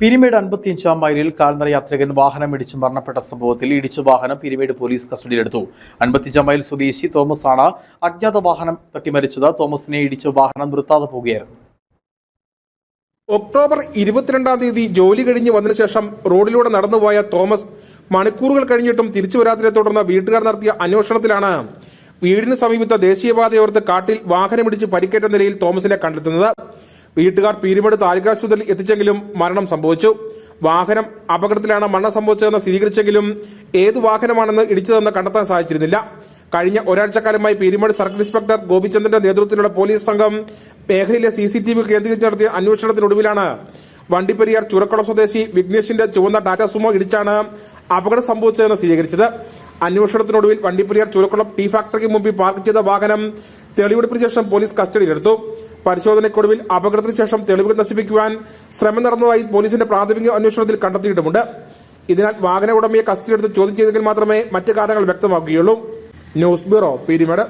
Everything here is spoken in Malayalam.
പിരിമേട് അൻപത്തിയഞ്ചാം മൈലിൽ കാൽനട യാത്രികൻ വാഹനം ഇടിച്ച് മരണപ്പെട്ട സംഭവത്തിൽ ഇടിച്ച വാഹനം പിരിമേട് പോലീസ് കസ്റ്റഡിയിലെടുത്തു. അൻപത്തിയഞ്ചാം മൈൽ സ്വദേശി തോമസ് ആണ് അജ്ഞാത വാഹനം തട്ടിമരിച്ചത് തോമസിനെ ഇടിച്ച വാഹനം നിർത്താതെ പോവുകയായിരുന്നു. ഒക്ടോബർ ഇരുപത്തിരണ്ടാം തീയതി ജോലി കഴിഞ്ഞ് വന്നതിനു ശേഷം റോഡിലൂടെ നടന്നുപോയ തോമസ് മണിക്കൂറുകൾ കഴിഞ്ഞിട്ടും തിരിച്ചു വരാത്തതിനെ തുടർന്ന് വീട്ടുകാർ നടത്തിയ അന്വേഷണത്തിലാണ് വീടിന് സമീപത്തെ ദേശീയപാതയോർത്ത് കാട്ടിൽ വാഹനമിടിച്ച് പരിക്കേറ്റ നിലയിൽ തോമസിനെ കണ്ടെത്തുന്നത്. വീട്ടുകാർ പീരുമേട് താലൂക്കാശുപത്രിയിൽ എത്തിച്ചെങ്കിലും മരണം സംഭവിച്ചു. വാഹനം അപകടത്തിലാണ് മരണം സംഭവിച്ചതെന്ന് സ്ഥിരീകരിച്ചെങ്കിലും ഏത് വാഹനമാണെന്ന് ഇടിച്ചതെന്ന് കണ്ടെത്താൻ സാധിച്ചിരുന്നില്ല. കഴിഞ്ഞ ഒരാഴ്ചക്കാലമായി പീരുമേട് സർക്കിൾ ഇൻസ്പെക്ടർ ഗോപിചന്ദ്രന്റെ നേതൃത്വത്തിലുള്ള പോലീസ് സംഘം മേഖലയിലെ സി സി ടി വി കേന്ദ്രീകരിച്ച് നടത്തിയ അന്വേഷണത്തിനൊടുവിലാണ്. വണ്ടിപ്പെരിയാർ ചുരക്കുളം സ്വദേശി വിഘ്നേഷിന്റെ ചുവന്ന ടാറ്റ സുമോ ഇടിച്ചാണ് അപകടം സംഭവിച്ചതെന്ന് സ്ഥിരീകരിച്ചത്. അന്വേഷണത്തിനൊടുവിൽ വണ്ടിപ്പെരിയാർ ചുരക്കുളം ടീ ഫാക്ടറിക്ക് മുമ്പിൽ പാർക്ക് ചെയ്ത വാഹനം തെളിവെടുപ്പിന് ശേഷം പോലീസ് കസ്റ്റഡിയിലെടുത്തു. പരിശോധനയ്ക്കൊടുവിൽ അപകടത്തിന് ശേഷം തെളിവുകൾ നശിപ്പിക്കുവാൻ ശ്രമം നടന്നതായി പോലീസിന്റെ പ്രാഥമിക അന്വേഷണത്തിൽ കണ്ടെത്തിയിട്ടുമുണ്ട്. ഇതിനാൽ വാഹന ഉടമയെ കസ്റ്റഡിയെടുത്ത് ചോദ്യം ചെയ്തെങ്കിൽ മാത്രമേ മറ്റു കാര്യങ്ങൾ വ്യക്തമാക്കുകയുള്ളൂ ന്യൂസ് ബ്യൂറോ പീരിമേട്.